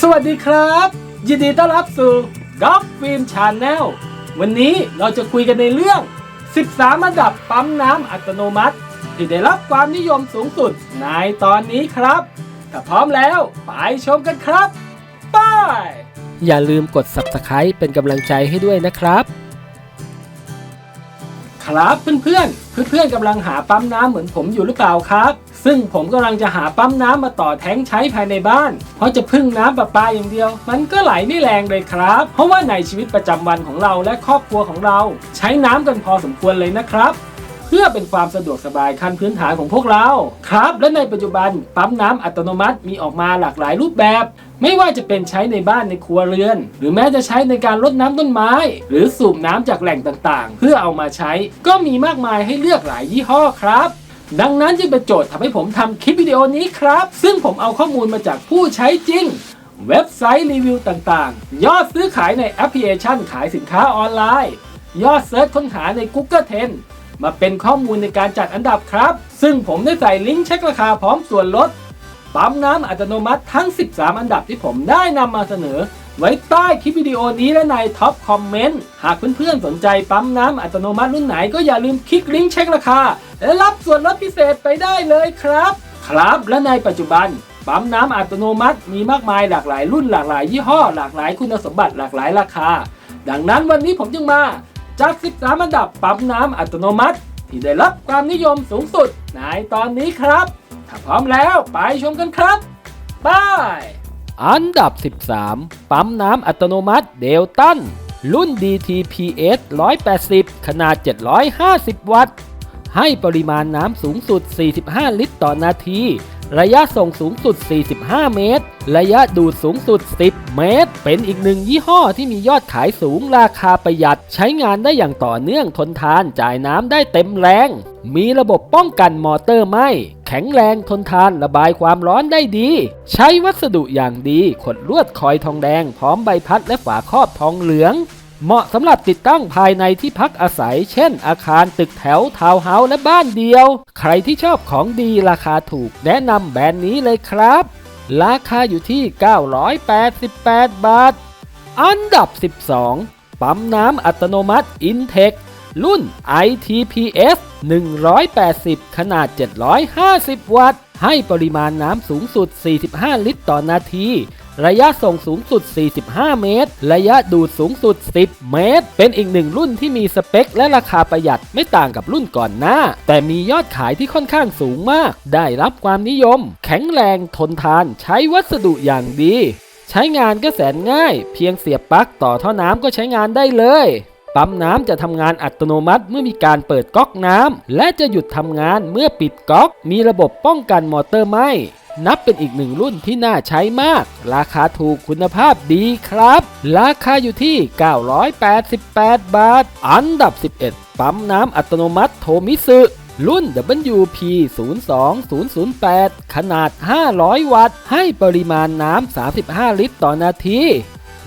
สวัสดีครับ ยินดีต้อนรับสู่ Golf Film Channel วันนี้เราจะคุยกันในเรื่อง 13อันดับปั๊มน้ำอัตโนมัติ ที่ได้รับความนิยมสูงสุดในตอนนี้ครับถ้าพร้อมแล้ว ไปชมกันครับไปอย่าลืมกด Subscribe เป็นกำลังใจให้ด้วยนะครับ ครับเพื่อนๆเพื่อนๆกำลังหาปั๊มน้ำเหมือนผมอยู่หรือเปล่าครับ ซึ่งผมกำลังจะหาปั๊มน้ำมาต่อแท้งใช้ภายในบ้าน เพราะจะพึ่งน้ำประปาอย่างเดียว มันก็ไหลไม่แรงเลยครับ เพราะว่าในชีวิตประจำวันของเราและครอบครัวของเรา ใช้น้ำกันพอสมควรเลยนะครับเพื่อเป็นความสะดวกสบายขั้นพื้นฐานของพวกเรา ครับ และในปัจจุบันปั๊มน้ำอัตโนมัติมีออกมาหลากหลายรูปแบบ ไม่ว่าจะเป็นใช้ในบ้านในครัวเรือน หรือแม้จะใช้ในการรดน้ำต้นไม้ หรือสูบน้ำจากแหล่งต่างๆ เพื่อเอามาใช้ ก็มีมากมายให้เลือกหลายยี่ห้อครับ ดังนั้นจึงเป็นโจทย์ทำให้ผมทำคลิปวิดีโอนี้ครับ ซึ่งผมเอาข้อมูลมาจากผู้ใช้จริง เว็บไซต์รีวิวต่างๆ ยอดซื้อขายในแอปพลิเคชันขายสินค้าออนไลน์ ยอดเซิร์ชค้นหาใน Google Trend มาเป็นข้อมูลในการจัดอันดับครับ ซึ่งผมได้ใส่ลิงก์เช็คราคาพร้อมส่วนลดปั๊มน้ำอัตโนมัติทั้ง 13 อันดับที่ผมได้นำมาเสนอ ไว้ใต้คลิปวิดีโอนี้และในท็อปคอมเมนต์ หากเพื่อนๆสนใจปั๊มน้ำอัตโนมัติรุ่นไหนก็อย่าลืมคลิกลิงก์เช็คราคา และรับส่วนลดพิเศษไปได้เลยครับ ครับและในปัจจุบันปั๊มน้ำอัตโนมัติมีมากมายหลากหลายรุ่นหลากหลายยี่ห้อ หลากหลายคุณสมบัติหลากหลายราคา ดังนั้นวันนี้ผมจึงมาจาก13อันดับปั๊มน้ำอัตโนมัติ ที่ได้รับความนิยมสูงสุดในตอนนี้ครับ ถ้าพร้อมแล้วไปชมกันครับ ไป อันดับ 13 ปั๊มน้ำอัตโนมัติเดลตัน รุ่น DTPS 180 ขนาด 750 วัตต์ ให้ปริมาณน้ำสูงสุด 45 ลิตรต่อนาที ระยะส่งสูงสุด 45 เมตร ระยะดูดสูงสุด 10 เมตร เป็นอีกหนึ่งยี่ห้อที่มียอดขายสูงราคาประหยัด ใช้งานได้อย่างต่อเนื่องทนทานจ่ายน้ำได้เต็มแรง มีระบบป้องกันมอเตอร์ไหมแข็งแรงทนทานระบายความร้อนได้ดี ใช้วัสดุอย่างดีขดลวดคอยทองแดง พร้อมใบพัดและฝาครอบทองเหลือง เหมาะสำหรับติดตั้งภายในที่พักอาศัย เช่น อาคารตึกแถวทาวน์เฮาส์และบ้านเดียว ใครที่ชอบของดีราคาถูกแนะนำแบรนด์นี้เลยครับ ราคาอยู่ที่ 988 บาท อันดับ 12 ปั๊มน้ำอัตโนมัติ Intech รุ่น ITPS 180 ขนาด 750 วัตต์ ให้ปริมาณน้ำสูงสุด 45 ลิตรต่อนาที ระยะส่งสูงสุด 45 เมตร ระยะดูดสูงสุด 10 เมตร เป็นอีกหนึ่งรุ่นที่มีสเปค และราคาประหยัดไม่ต่างกับรุ่นก่อนหน้า แต่มียอดขายที่ค่อนข้างสูงมาก ได้รับความนิยม แข็งแรงทนทาน ใช้วัสดุอย่างดี ใช้งานก็แสนง่าย เพียงเสียบปลั๊กต่อท่อน้ำก็ใช้งานได้เลยปั๊มน้ำจะทำงานอัตโนมัติเมื่อมีการเปิดก๊อกน้ำและจะหยุดทำงานเมื่อปิดก๊อก มีระบบป้องกันมอเตอร์ไหม นับเป็นอีกหนึ่งรุ่นที่น่าใช้มาก ราคาถูกคุณภาพดีครับ ราคาอยู่ที่ 988 บาท อันดับ 11 ปั๊มน้ำอัตโนมัติโทมิสึรุ่น WP 02008 ขนาด 500 วัตต์ ให้ปริมาณน้ำ 35 ลิตรต่อนาที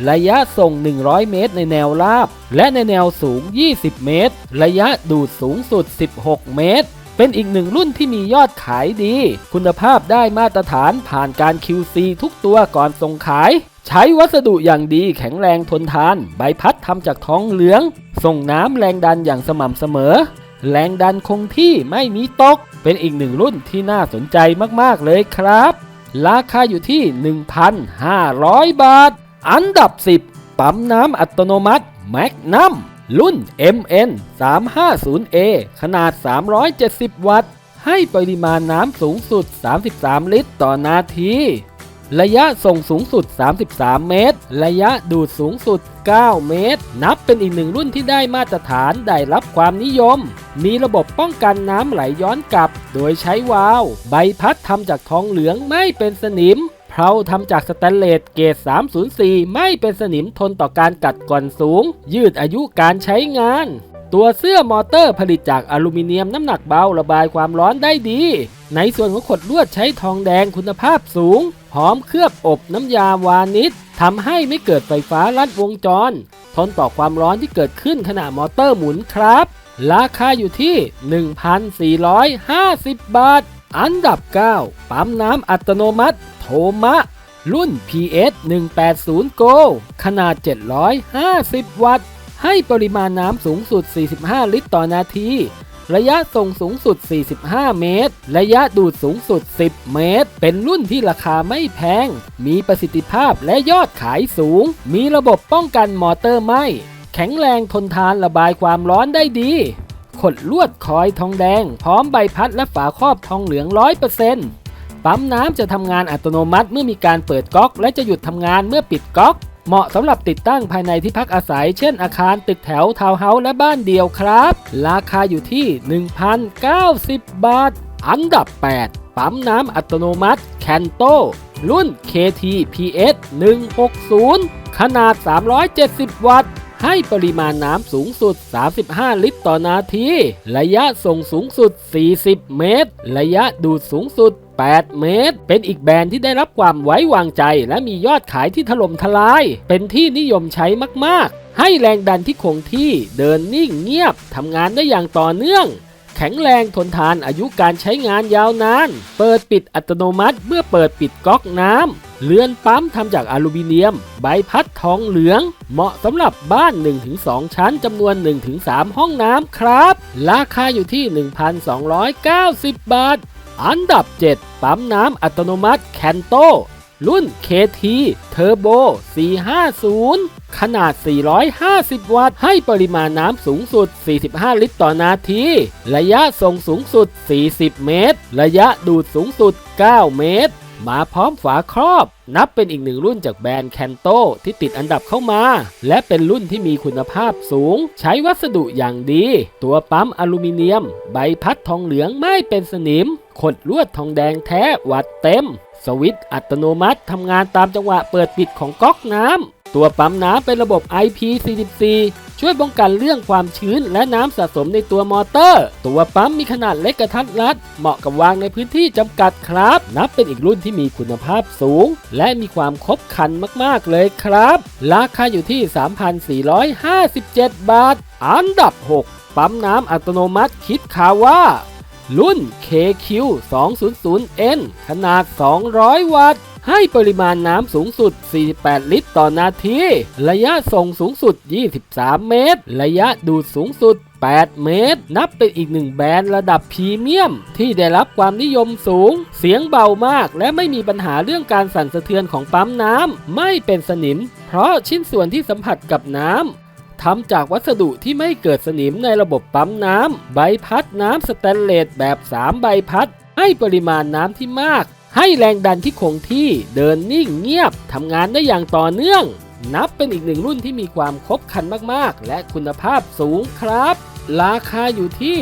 ระยะส่ง 100 เมตรในแนวราบ และในแนวสูง 20 เมตร ระยะดูดสูงสุด 16 เมตร เป็นอีกหนึ่งรุ่นที่มียอดขายดี คุณภาพได้มาตรฐานผ่านการ QC ทุกตัวก่อนส่งขาย ใช้วัสดุอย่างดีแข็งแรงทนทาน ใบพัดทำจากทองเหลือง ส่งน้ำแรงดันอย่างสม่ำเสมอ แรงดันคงที่ไม่มีตก เป็นอีกหนึ่งรุ่นที่น่าสนใจมากๆเลยครับ ราคาอยู่ที่ 1,500 บาท อันดับ 10 ปั๊มน้ำอัตโนมัติแมกนัม รุ่น MN 350A ขนาด 370 วัตต์ ให้ปริมาณน้ำสูงสุด 33 ลิตรต่อนาที ระยะส่งสูงสุด 33 เมตร ระยะดูดสูงสุด 9 เมตร นับเป็นอีกหนึ่งรุ่นที่ได้มาตรฐานได้รับความนิยม มีระบบป้องกันน้ำไหลย้อนกลับ โดยใช้วาล์วใบพัดทำจากทองเหลืองไม่เป็นสนิม เพราทำจากสแตนเลสเกรด304 ไม่เป็นสนิมทนต่อการกัดก่อนสูง ยืดอายุการใช้งาน ตัวเสื้อมอเตอร์ผลิตจากอลูมิเนียมน้ำหนักเบาระบายความร้อนได้ดี ในส่วนของขดลวดใช้ทองแดงคุณภาพสูง พร้อมเคลือบอบน้ำยาวานิชทำให้ไม่เกิดไฟฟ้าลัดวงจร ทนต่อความร้อนที่เกิดขึ้นขณะมอเตอร์หมุนครับ ราคาอยู่ที่ 1,450 บาท อันดับ 9 ปั๊มน้ำอัตโนมัติ มะ รุ่น PS 180 Go ขนาด 750 วัตต์ ให้ปริมาณน้ำสูงสุด 45 ลิตรต่อนาที ระยะส่งสูงสุด 45 เมตร ระยะดูดสูงสุด 10 เมตร เป็นรุ่นที่ราคาไม่แพง มีประสิทธิภาพและยอดขายสูง มีระบบป้องกันมอเตอร์ไหม้ แข็งแรงทนทานระบายความร้อนได้ดีขดลวดคอยทองแดง พร้อมใบพัดและฝาครอบทองเหลือง100%ปั๊ ปั๊มน้ำจะทำงานอัตโนมัติเมื่อมีการเปิดก๊อก และจะหยุดทำงานเมื่อปิดก๊อก เหมาะสำหรับติดตั้งภายในที่พักอาศัย เช่นอาคารตึกแถวทาวน์เฮาส์และบ้านเดียวครับ ราคาอยู่ที่ 1,090 บาท อันดับ 8 ปั๊มน้ำอัตโนมัติแคนโตรุ่น KT PS 160 ขนาด 370 วัตต์ให้ปริมาณน้ำสูงสุด 35 ลิตรต่อนาที ระยะส่งสูงสุด 40 เมตร ระยะดูดสูงสุด 8 เมตร เป็นอีกแบรนด์ที่ได้รับความไว้วางใจ และมียอดขายที่ถล่มทลาย เป็นที่นิยมใช้มากๆ ให้แรงดันที่คงที่เดินนิ่งเงียบทำงานได้อย่างต่อเนื่องแข็งแรงทนทานอายุการใช้งานยาวนาน เปิดปิดอัตโนมัติเมื่อเปิดปิดก๊อกน้ำ เรือนปั๊มทำจากอลูมิเนียม ใบพัดทองเหลือง เหมาะสำหรับบ้าน 1-2 ชั้นจำนวน 1-3 ห้องน้ำครับ ราคาอยู่ที่ 1,290 บาท อันดับ 7 ปั๊มน้ำอัตโนมัติแคนโตรุ่น KT Turbo 450 ขนาด 450 วัตต์ ให้ปริมาณน้ำสูงสุด 45 ลิตรต่อนาที ระยะส่งสูงสุด 40 เมตร ระยะดูดสูงสุด 9 เมตร มาพร้อมฝาครอบ นับเป็นอีกหนึ่งรุ่นจากแบรนด์แคนโตที่ติดอันดับเข้ามา และเป็นรุ่นที่มีคุณภาพสูง ใช้วัสดุอย่างดี ตัวปั๊มอลูมิเนียม ใบพัดทองเหลืองไม่เป็นสนิม ขดลวดทองแดงแท้วัดเต็ม สวิตช์อัตโนมัติทำงานตามจังหวะเปิดปิดของก๊อกน้ำ ตัวปั๊มน้ำเป็นระบบ IP44 ช่วยป้องกันเรื่องความชื้นและน้ำสะสมในตัวมอเตอร์ ตัวปั๊มมีขนาดเล็กกระทัดรัด เหมาะกับวางในพื้นที่จำกัดครับ นับเป็นอีกรุ่นที่มีคุณภาพสูง และมีความครบครันมากๆเลยครับ ราคาอยู่ที่ 3,457 บาท อันดับ 6 ปั๊มน้ำอัตโนมัติคิดคาว่ารุ่น KQ 200N ขนาด 200 วัตต์ให้ปริมาณน้ำสูงสุด 48 ลิตรต่อนาที ระยะส่งสูงสุด 23 เมตร ระยะดูดสูงสุด 8 เมตร นับเป็นอีกหนึ่งแบรนด์ระดับพรีเมียม ที่ได้รับความนิยมสูง เสียงเบามาก และไม่มีปัญหาเรื่องการสั่นสะเทือนของปั๊มน้ำ ไม่เป็นสนิม เพราะชิ้นส่วนที่สัมผัสกับน้ำทำจากวัสดุที่ไม่เกิดสนิมในระบบปั๊มน้ำ ใบพัดน้ำสแตนเลสแบบ 3 ใบพัด ให้ปริมาณน้ำที่มาก ให้แรงดันที่คงที่เดินนิ่งเงียบทำงานได้อย่างต่อเนื่อง นับเป็นอีกหนึ่งรุ่นที่มีความครบคันมากๆ และคุณภาพสูงครับ ราคาอยู่ที่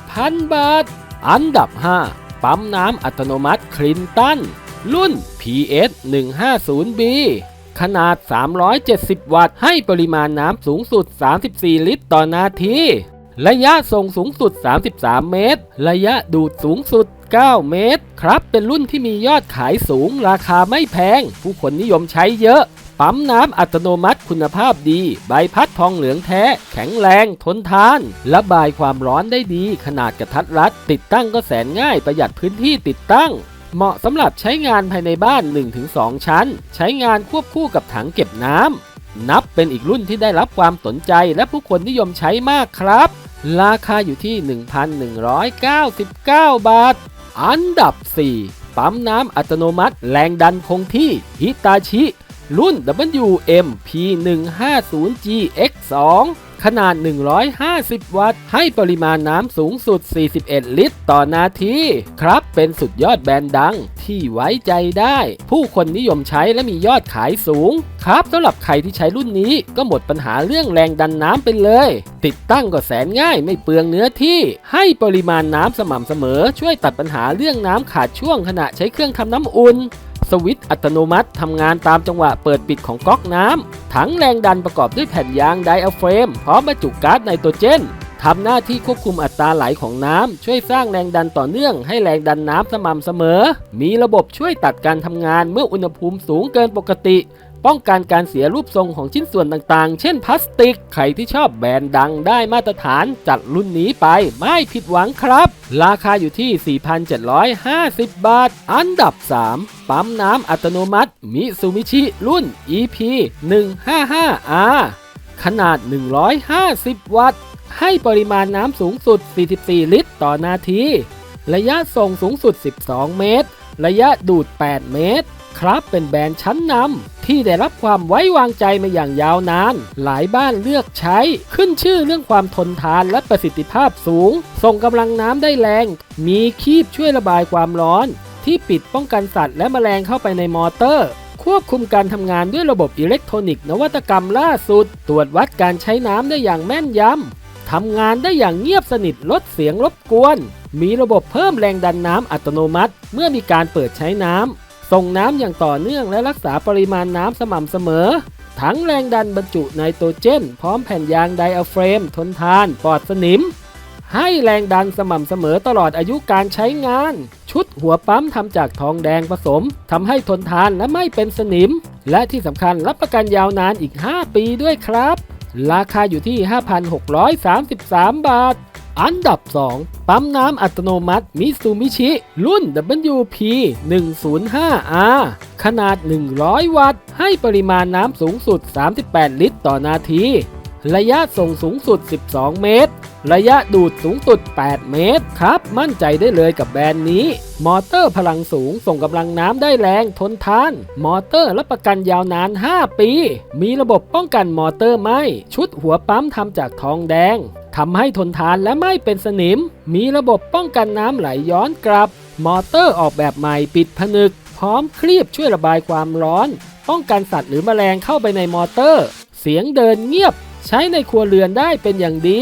7,000 บาท อันดับ 5 ปั๊มน้ำอัตโนมัติคลินตัน รุ่น PS 150B ขนาด 370 วัตต์ ให้ปริมาณน้ำสูงสุด 34 ลิตรต่อนาที ระยะส่งสูงสุด 33 เมตร ระยะดูดสูงสุด 9 เมตร ครับเป็นรุ่นที่มียอดขายสูง ราคาไม่แพง ผู้คนนิยมใช้เยอะปั๊มน้ำอัตโนมัติคุณภาพดี ใบพัดทองเหลืองแท้ แข็งแรง ทนทาน ระบายความร้อนได้ดี ขนาดกระทัดรัด ติดตั้งก็แสนง่ายประหยัดพื้นที่ติดตั้ง เหมาะสำหรับใช้งานภายในบ้าน 1-2 ชั้น ใช้งานควบคู่กับถังเก็บน้ำ นับเป็นอีกรุ่นที่ได้รับความสนใจและผู้คนนิยมใช้มากครับ ราคาอยู่ที่ 1,199 บาท อันดับ 4 ปั๊มน้ำอัตโนมัติแรงดันคงที่ฮิตาชิ รุ่น WM-P150GX2 ขนาด 150 วัตต์ ให้ปริมาณน้ำสูงสุด 41 ลิตร ต่อนาที ครับเป็นสุดยอดแบรนด์ดังที่ไว้ใจได้ ผู้คนนิยมใช้และมียอดขายสูง ครับสำหรับใครที่ใช้รุ่นนี้ก็หมดปัญหาเรื่องแรงดันน้ำไปเลย ติดตั้งก็แสนง่ายไม่เปลืองเนื้อที่ ให้ปริมาณน้ำสม่ำเสมอ ช่วยตัดปัญหาเรื่องน้ำขาดช่วงขณะใช้เครื่องทำน้ำอุ่น สวิตช์อัตโนมัติทำงานตามจังหวะเปิดปิดของก๊อกน้ำ ถังแรงดันประกอบด้วยแผ่นยางไดอะเฟรม พร้อมบรรจุก๊าซไนโตรเจนทำหน้าที่ควบคุมอัตราไหลของน้ำ ช่วยสร้างแรงดันต่อเนื่องให้แรงดันน้ำสม่ำเสมอ มีระบบช่วยตัดการทำงานเมื่ออุณหภูมิสูงเกินปกติ ป้องกันการเสียรูปทรงของชิ้นส่วนต่างๆ เช่นพลาสติก ใครที่ชอบแบรนด์ดังได้มาตรฐานจัดรุ่นนี้ไปไม่ผิดหวังครับ ราคาอยู่ที่ 4,750 บาท อันดับ 3 ปั๊มน้ำอัตโนมัติ มิซูมิชิรุ่น EP 155R ขนาด 150 วัตต์ ให้ปริมาณน้ำสูงสุด 44 ลิตรต่อนาที ระยะส่งสูงสุด 12 เมตร ระยะดูด 8 เมตร ครับเป็นแบรนด์ชั้นนำที่ได้รับความไว้วางใจมาอย่างยาวนาน หลายบ้านเลือกใช้ ขึ้นชื่อเรื่องความทนทานและประสิทธิภาพสูง ส่งกำลังน้ำได้แรง มีคีบช่วยระบายความร้อน ที่ปิดป้องกันสัตว์และแมลงเข้าไปในมอเตอร์ ควบคุมการทำงานด้วยระบบอิเล็กทรอนิกส์นวัตกรรมล่าสุด ตรวจวัดการใช้น้ำได้อย่างแม่นยำทำงานได้อย่างเงียบสนิทลดเสียงรบกวน มีระบบเพิ่มแรงดันน้ำอัตโนมัติ เมื่อมีการเปิดใช้น้ำ ส่งน้ำอย่างต่อเนื่องและรักษาปริมาณน้ำสม่ำเสมอทั้งแรงดันบรรจุไนโตรเจน พร้อมแผ่นยางไดอะเฟรม ทนทาน ปลอดสนิม ให้แรงดันสม่ำเสมอตลอดอายุการใช้งาน ชุดหัวปั๊มทำจากทองแดงผสมทำให้ทนทานและไม่เป็นสนิม และที่สำคัญรับประกันยาวนานอีก 5 ปีด้วยครับ ราคาอยู่ที่ 5,633 บาท อันดับ 2 ปั๊มน้ำอัตโนมัติมิซูมิชิ รุ่น WP 105R ขนาด 100 วัตต์ ให้ปริมาณน้ำสูงสุด 38 ลิตรต่อนาที ระยะส่งสูงสุด 12 เมตร ระยะดูดสูงสุด 8 เมตรครับ มั่นใจได้เลยกับแบรนด์นี้ มอเตอร์พลังสูงส่งกำลังน้ำได้แรงทนทาน มอเตอร์รับประกันยาวนาน 5 ปี มีระบบป้องกันมอเตอร์ไหมชุดหัวปั๊มทำจากทองแดง ทำให้ทนทานและไม่เป็นสนิม มีระบบป้องกันน้ำไหลย้อนกลับ มอเตอร์ออกแบบใหม่ปิดผนึก พร้อมคลีบช่วยระบายความร้อน ป้องกันสัตว์หรือแมลงเข้าไปในมอเตอร์ เสียงเดินเงียบ ใช้ในครัวเรือนได้เป็นอย่างดี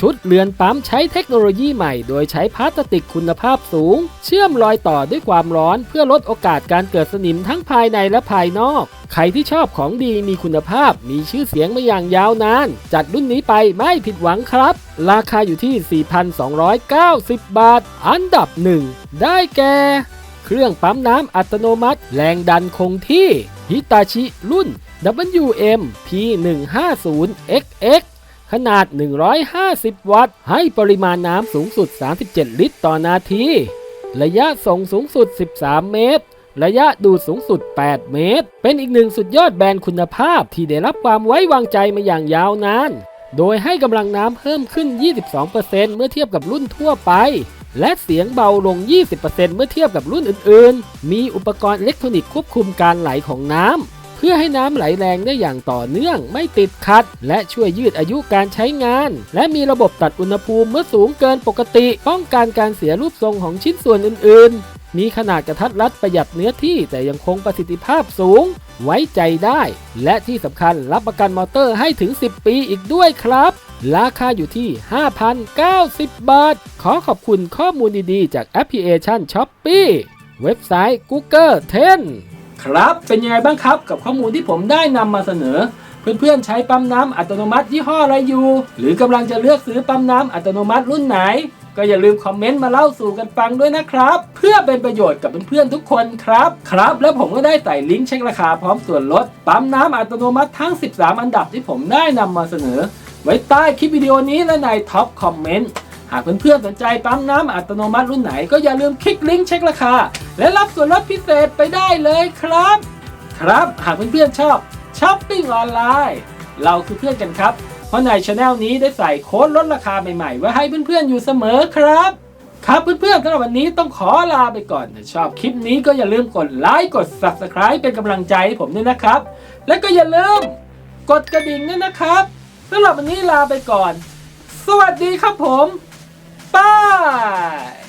ชุดเรือนปั๊มใช้เทคโนโลยีใหม่ โดยใช้พลาสติกคุณภาพสูง เชื่อมรอยต่อด้วยความร้อนเพื่อลดโอกาสการเกิดสนิมทั้งภายในและภายนอก ใครที่ชอบของดีมีคุณภาพ มีชื่อเสียงมาอย่างยาวนาน จัดรุ่นนี้ไปไม่ผิดหวังครับ ราคาอยู่ที่ 4,290 บาท อันดับหนึ่งได้แก่ เครื่องปั๊มน้ำอัตโนมัติ แรงดันคงที่ฮิตาชิรุ่น WM P150XX ขนาด 150 วัตต์ ให้ปริมาณน้ำสูงสุด 37 ลิตรต่อนาที ระยะส่งสูงสุด 13 เมตร ระยะดูดสูงสุด 8 เมตร เป็นอีกหนึ่งสุดยอดแบรนด์คุณภาพที่ได้รับความไว้วางใจมาอย่างยาวนาน โดยให้กำลังน้ำเพิ่มขึ้น 22%เมื่อเทียบกับรุ่นทั่วไปและเสียงเบาลง 20%เมื่อเทียบกับรุ่นอื่นๆ มีอุปกรณ์อิเล็กทรอนิกส์ควบคุมการไหลของน้ำ พื่อให้น้ำไหลแรงได้อย่างต่อเนื่องไม่ติดขัด และช่วยยืดอายุการใช้งาน และมีระบบตัดอุณหภูมิเมื่อสูงเกินปกติ ป้องกันการเสียรูปทรงของชิ้นส่วนอื่นๆ มีขนาดกระทัดรัดประหยัดเนื้อที่แต่ยังคงประสิทธิภาพสูง ไว้ใจได้ และที่สำคัญรับประกันมอเตอร์ให้ถึง 10 ปีอีกด้วยครับ ราคาอยู่ที่ 5,090 บาท ขอขอบคุณข้อมูลดีๆ จากแอปพลิเคชัน s h o p e e เว็บไซต์ Google 10 ครับ เป็นยังไงบ้างครับกับข้อมูลที่ผมได้นำมาเสนอ เพื่อนๆใช้ปั๊มน้ำอัตโนมัติยี่ห้ออะไรอยู่ หรือกำลังจะเลือกซื้อปั๊มน้ำอัตโนมัติรุ่นไหน ก็อย่าลืมคอมเมนต์มาเล่าสู่กันฟังด้วยนะครับ เพื่อเป็นประโยชน์กับเพื่อนๆทุกคนครับ ครับ แล้วผมก็ได้ใส่ลิงก์เช็คราคาพร้อมส่วนลดปั๊มน้ำอัตโนมัติทั้ง 13 อันดับที่ผมได้นำมาเสนอ ไว้ใต้คลิปวิดีโอนี้และในท็อปคอมเมนต์ากเพื่อนๆสนใจปั๊มน้ำอัตโนมัติรุ่นไหนก็อย่าลืมคลิกลิงก์เช็คราคา และรับส่วนลดพิเศษไปได้เลยครับ ครับหากเพื่อนๆชอบช้อปปิ้งออนไลน์เราคือเพื่อนกันครับ เพราะในช anel นี้ได้ใส่โค้ดลดราคาใหม่ๆ ไว้ให้เพื่อนๆอยู่เสมอครับ ครับเพื่อนๆสำหรับวันนี้ต้องขอลาไปก่อนถ้าชอบคลิปนี้ก็อย่าลืมกดไลค์กด subscribe เป็นกำลังใจให้ผมด้วยนะครับ และก็อย่าลืมกดกระดิ่งด้วยนะครับสำหรับวันนี้ลาไปก่อน สวัสดีครับผม บาย